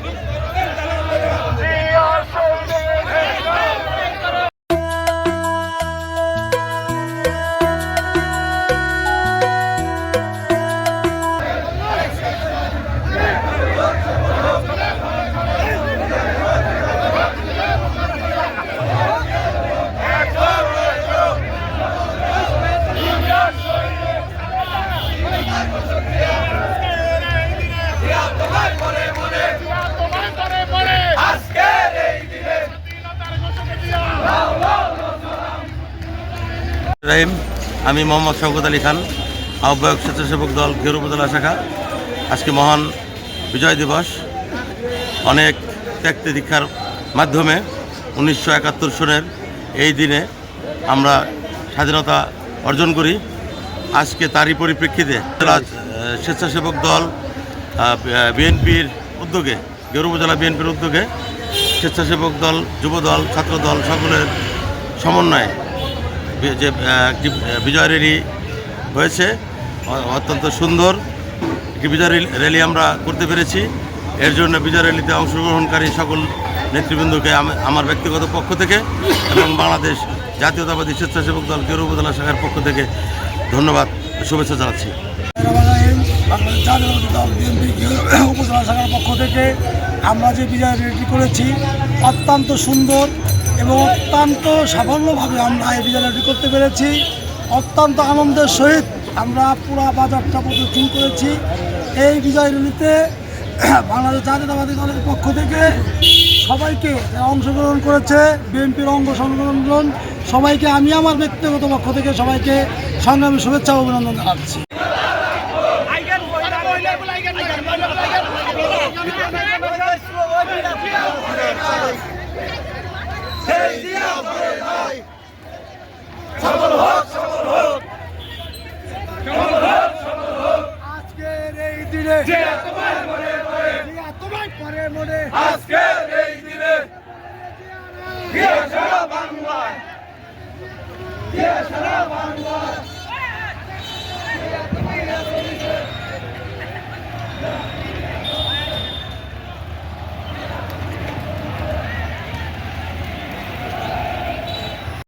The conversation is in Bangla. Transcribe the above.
Vamos. রাহিম, আমি মোহাম্মদ শওকত আলী খান, আহ্বায়ক স্বেচ্ছাসেবক দল ঘের উপজেলা শাখা। আজকে মহান বিজয় দিবস। অনেক ত্যাগ দীক্ষার মাধ্যমে উনিশশো একাত্তর সনের এই দিনে আমরা স্বাধীনতা অর্জন করি। আজকে তারই পরিপ্রেক্ষিতে স্বেচ্ছাসেবক দল বিএনপির উদ্যোগে গেরু উপজেলা বিএনপির উদ্যোগে স্বেচ্ছাসেবক দল, যুব দল, ছাত্র দল সকলের সমন্বয়ে যে বিজয় র্যালি হয়েছে অত্যন্ত সুন্দর একটি বিজয় র্যালি- আমরা করতে পেরেছি। এর জন্য বিজয় র্যালিতে অংশগ্রহণকারী সকল নেতৃবৃন্দকে আমার ব্যক্তিগত পক্ষ থেকে এবং বাংলাদেশ জাতীয়তাবাদী স্বেচ্ছাসেবক দল কেরু উপজেলা শাখার পক্ষ থেকে ধন্যবাদ, শুভেচ্ছা জানাচ্ছি। উপজেলা শাখার পক্ষ থেকে আমরা যে বিজয় রেডি করেছি, অত্যন্ত সুন্দর এবং অত্যন্ত সাফল্যভাবে আমরা এই রেডি করতে পেরেছি অত্যন্ত আনন্দের সহিত আমরা পুরা বাজারটা প্রদর্শন করেছি এই বিজয় র্যালিতে বাংলাদেশ জাতীয়তাবাদী দলের পক্ষ থেকে সবাইকে যারা অংশগ্রহণ করেছে বিএনপির অঙ্গ সংগঠন সবাইকে আমি আমার ব্যক্তিগত পক্ষ থেকে সবাইকে সংগ্রামী শুভেচ্ছা অভিনন্দন জানাচ্ছি আজকের এই দিনে জিয়া তোমার পরে মনে। আজকের এই দিনে। দিয়ে সারা বাংলায়। সারা বাংলায়